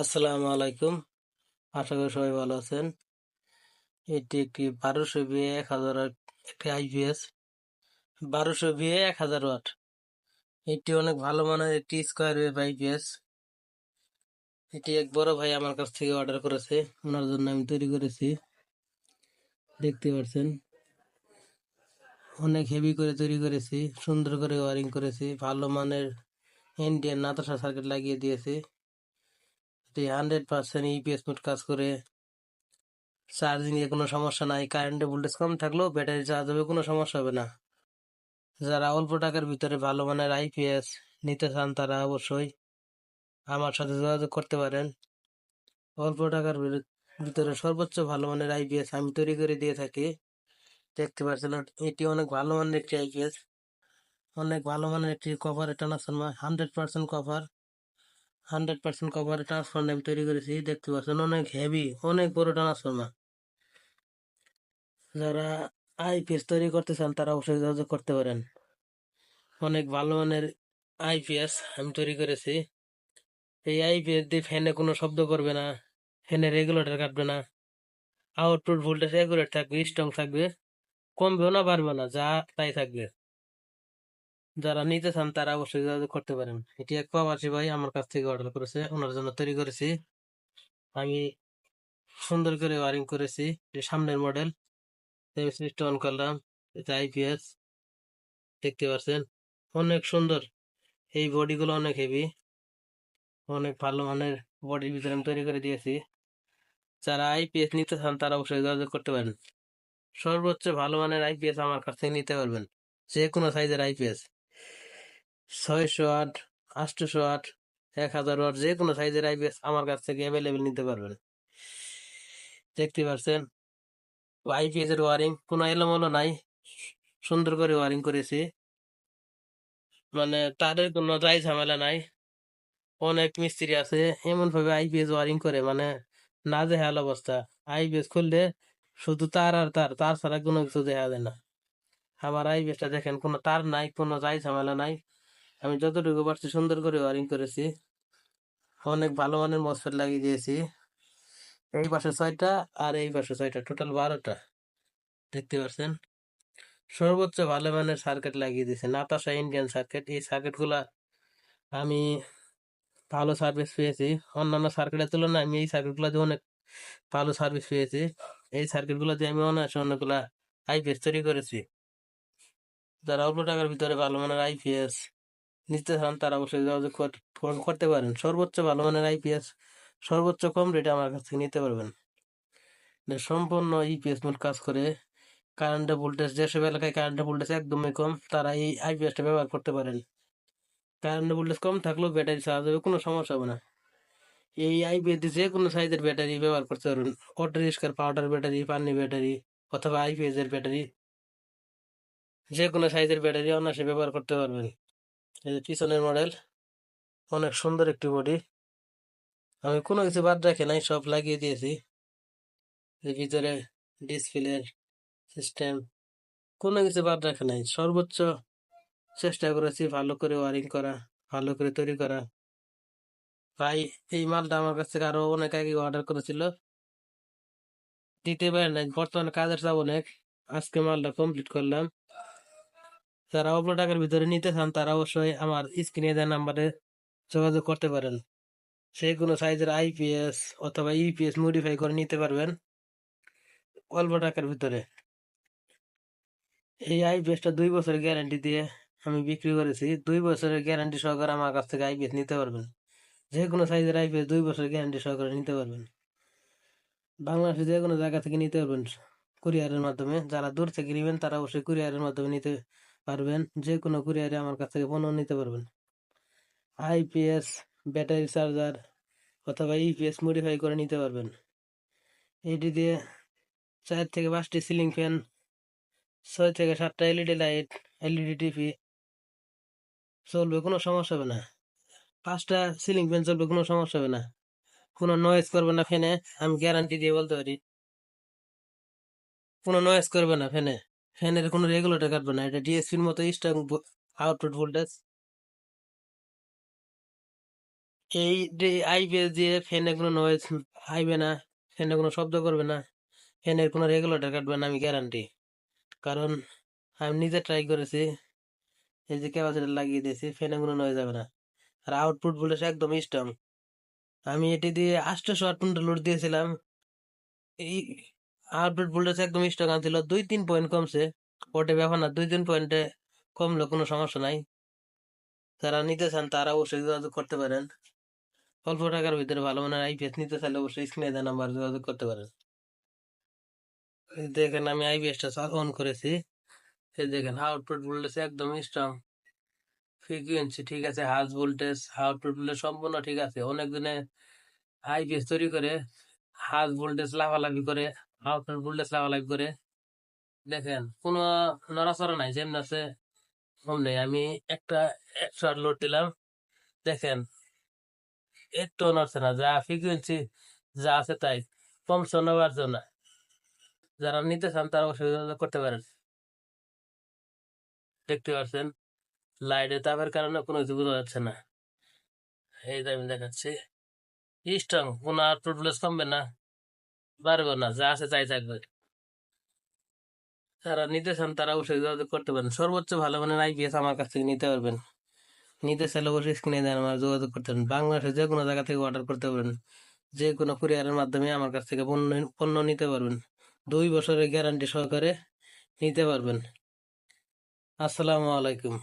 আসসালামু আলাইকুম। আশা করি সবাই ভালো আছেন। এটি একটি বারোশো বিয়ে এক হাজার একটি আইপিএস। বারোশো বিয়ে এক হাজার ওয়াট। এটি অনেক ভালো মানের একটি স্কোয়ার ওয়েভ আইপিএস। এটি এক বড় ভাই আমার কাছ থেকে অর্ডার করেছে। ওনার জন্য আমি তৈরি করেছি। দেখতে পাচ্ছেন অনেক হেভি করে তৈরি করেছি। সুন্দর করে ওয়ারিং করেছি। ভালো মানের ইন্ডিয়ান নাতাশা সার্কিট লাগিয়ে দিয়েছি। এটি হান্ড্রেড পার্সেন্ট ইপিএস মোড কাজ করে চার্জিং এ কোনো সমস্যা নাই কারেন্টের ভোল্টেজ কম থাকলেও ব্যাটারি চার্জ হবে, কোনো সমস্যা হবে না। যারা অল্প টাকার ভিতরে ভালো মানের আইপিএস নিতে চান তারা অবশ্যই আমার সাথে যোগাযোগ করতে পারেন। অল্প টাকার ভিতরে সর্বোচ্চ ভালো মানের আইপিএস আমি তৈরি করে দিয়ে থাকি। দেখতে পাচ্ছেন, এটি অনেক ভালো মানের একটি আইপিএস অনেক ভালো মানের একটি কভার এটা না hundred percent cover hundred percent cover transformer আমি তৈরি করেছি, দেখতে পাচ্ছেন অনেক হেভি অনেক বড় ট্রান্সফর্মার যারা আইপিএস তৈরি করতে চান, তারা অবশ্যই যোগাযোগ করতে পারেন। অনেক ভালো মানের আইপিএস আমি তৈরি করেছি। এই আইপিএস দিয়ে ফ্যানে কোনো শব্দ করবে না ফ্যানে রেগুলেটর কাটবে না। আউটপুট ভোল্টেজ রেগুলেট থাকবে স্ট্রং থাকবে, কমবেও না বাড়বে না, যা তাই থাকবে। যারা নিতে চান, তারা অবশ্যই যোগাযোগ করতে পারেন। এটি এক প্রবাসী ভাই আমার কাছ থেকে অর্ডার করেছে, ওনার জন্য তৈরি করেছি। আমি সুন্দর করে ওয়ারিং করেছি সামনের মডেল সুইচটা অন করলাম এটা আইপিএস দেখতে পাচ্ছেন। অনেক সুন্দর, এই বডিগুলো অনেক হেভি অনেক ভালো মানের বডির ভিতরে আমি তৈরি করে দিয়েছি। যারা আইপিএস নিতে চান, তারা অবশ্যই যোগাযোগ করতে পারেন। সর্বোচ্চ ভালো মানের আইপিএস আমার কাছ থেকে নিতে পারবেন যে কোনো সাইজের আইপিএস ছয়শো আট আটশোশো আট, এক হাজার ওয়াট যে কোনো সাইজের আইপিএস আমার কাছ থেকে অ্যাভেলেবেল নিতে পারবেন। দেখতে পাচ্ছেন? আইপিএস এর ওয়ারিং কোনো এলোমেলো নাই। সুন্দর করে ওয়ারিং করেছি। মানে তাদের কোনো যাই ঝামেলা নাই। অনেক মিস্ত্রি আছে এমন ভাবে আইপিএস ওয়ারিং করে মানে না হাল অবস্থা। আইপিএস খুললে শুধু তার আর তার তার ছাড়া কোনো কিছু দেখা যায় না। আমার আইপিএসটা দেখেন, কোনো তার নাই, কোনো যাই ঝামেলা নাই। আমি যতটুকু পারছি সুন্দর করে ওয়ারিং করেছি। অনেক ভালো মানের মসফেট লাগিয়ে দিয়েছি। এই পাশে ছয়টা আর এই পাশে ছয়টা টোটাল বারোটা। দেখতে পাচ্ছেন সর্বোচ্চ ভালো মানের সার্কিট লাগিয়ে দিয়েছে। নাতাশা ইন্ডিয়ান সার্কিট এই সার্কিটগুলা আমি ভালো সার্ভিস পেয়েছি। অন্যান্য সার্কিটের তুলনায় আমি এই সার্কিটগুলো দিয়ে অনেক ভালো সার্ভিস পেয়েছি। এই সার্কিটগুলো দিয়ে আমি অনায়াসে অনেকগুলা আইপিএস তৈরি করেছি। যারা অল্প টাকার ভিতরে ভালো মানের আইপিএস নিতে চান, তারা অবশ্যই যোগাযোগ কর- কর- করতে পারেন। সর্বোচ্চ ভালো মানের আইপিএস সর্বোচ্চ কম রেটে আমার কাছ থেকে নিতে পারবেন। সম্পূর্ণ ইপিএস মোড কাজ করে কারেন্টের ভোল্টেজ যেসব এলাকায় কারেন্টের ভোল্টেজ একদমই কম, তারা এই আইপিএসটা ব্যবহার করতে পারেন। কারেন্টের ভোল্টেজ কম থাকলেও ব্যাটারি চার্জ হবে, কোনো সমস্যা হবে না। এই আইপিএস যে কোনো সাইজের ব্যাটারি ব্যবহার করতে পারবেন। অটো রিক্সার পাউডার ব্যাটারি পানি ব্যাটারি অথবা আইপিএস এর ব্যাটারি যে কোনো সাইজের ব্যাটারি অনায়াসে ব্যবহার করতে পারবেন। এই যে পিছনের মডেল অনেক সুন্দর একটি বডি আমি কোনো কিছু বাদ রাখি নাই, সব লাগিয়ে দিয়েছি। ভিতরে ডিসপ্লের সিস্টেম কোনো কিছু বাদ রাখে নাই। সর্বোচ্চ চেষ্টা করেছি ভালো করে ওয়ারিং করা, ভালো করে তৈরি করা। ভাই, এই মালটা আমার কাছ থেকে আরও অনেক আগে অর্ডার করেছিল। দিতে পারে নাই, বর্তমানে কাজের চাপ অনেক। আজকে মালটা কমপ্লিট করলাম। যারা অল্প টাকার ভিতরে নিতে চান, তারা অবশ্যই আমার স্ক্রিনে দেওয়া নাম্বারে যোগাযোগ করতে পারেন। যে কোনো সাইজের আইপিএস অথবা ইপিএস মডিফাই করে নিতে পারবেন অল্প টাকার ভিতরে। এই আইপিএসটা দুই বছরের গ্যারান্টি দিয়ে আমি বিক্রি করেছি। দুই বছরের গ্যারান্টি সহকারে আমার কাছ থেকে আইপিএস নিতে পারবেন। যে কোনো সাইজের আইপিএস দুই বছরের গ্যারান্টি সহকারে নিতে পারবেন। বাংলাদেশে যে কোনো জায়গা থেকে নিতে পারবেন কুরিয়ারের মাধ্যমে। যারা দূর থেকে নেবেন, তারা অবশ্যই কুরিয়ারের মাধ্যমে নিতে পারবেন যে কোনো কুরিয়ারে আমার কাছ থেকে পণ্য নিতে পারবেন। আইপিএস ব্যাটারি চার্জার অথবা ইপিএস মডিফাই করে নিতে পারবেন। এটি দিয়ে চার থেকে পাঁচটি সিলিং ফ্যান ছয় থেকে সাতটা এলইডি লাইট এলইডি টিভি চলবে, কোনো সমস্যা হবে না। পাঁচটা সিলিং ফ্যান চলবে, কোনো সমস্যা হবে না। কোনো নয়েজ করবে না ফ্যানে আমি গ্যারান্টি দিয়ে বলতে পারি। কোনো নয়েজ করবে না ফ্যানে ফ্যানের কোনো রেগুলেটর কাটবে না, এটা ডিএসপির মতো স্ট্রং আউটপুট ভোল্টেজ এই যে আইপিএস দিয়ে ফ্যানে কোনো নয়েজ আইবে না ফ্যানে কোনো শব্দ করবে না ফ্যানের কোনো রেগুলেটর কাটবে না, আমি গ্যারান্টি কারণ আমি নিজে ট্রাই করেছি, এই যে ক্যাপাসিটার লাগিয়ে দিয়েছি ফ্যানে কোনো নয়েজ যাবে না। আর আউটপুট ভোল্টেজ একদম স্ট্রং আমি এটি দিয়ে আটশোশো আট পর্যন্ত লোড দিয়েছিলাম। এই আউটপুট ভোল্টেজ একদম স্ট্রং আনছিল দুই তিন পয়েন্ট কমছে। ওটা ব্যাপার না, দুই তিন পয়েন্টে কমলো, কোনো সমস্যা নাই। যারা নিতে চান তারা অবশ্যই যোগাযোগ করতে পারেন। অল্প টাকার ভিতরে ভালো মানের আইপিএস নিতে চাইলে অবশ্যই স্ক্রিনে দেওয়া নাম্বার যোগাযোগ করতে পারেন। দেখেন আমি আইপিএসটা অন করেছি। দেখেন আউটপুট ভোল্টেজ একদম স্ট্রং ফ্রিকুয়েন্সি ঠিক আছে হাউস ভোল্টেজ আউটপুট ভোল্টেজ সম্পূর্ণ ঠিক আছে। অনেক দিনে আইপিএস তৈরি করে হাউস ভোল্টেজ লাফালাফি করে আউটপুট ভোল্টেজ লাফালাফি করে দেখেন, কোনো নড়াচড়া নাই, যেমন আছে অমনি আমি একটা একশো আট লোড দিলাম। দেখেন একটু নড়ছে না, যা ফ্রিকুয়েন্সি যা আছে তাই। কমছে না বাড়ছে না যারা নিতে চান, তারা অসুবিধা করতে পারেন। দেখতে পাচ্ছেন লাইটের তাপের কারণে কোনো কিছু বোঝা যাচ্ছে না। এই আমি দেখাচ্ছি। স্ট্রং কোনো আউটপুট ভোল্টেজ কমবে না। বাড়বে না, যা আছে তাই থাকবে। যারা নিতে চান, তারা অবশ্যই যোগাযোগ করতে পারেন। সর্বোচ্চ ভালো মানের আইপিএস আমার কাছ থেকে নিতে পারবেন। নিতে চাইলে অবশ্যই স্ক্রিনে দেন, আমার যোগাযোগ করতে পারেন। বাংলাদেশের যে কোনো জায়গা থেকে অর্ডার করতে পারেন। যে কোনো কুরিয়ারের মাধ্যমে আমার কাছ থেকে পণ্য পণ্য নিতে পারবেন। দুই বছরের গ্যারান্টি সহকারে নিতে পারবেন। আসসালামু আলাইকুম।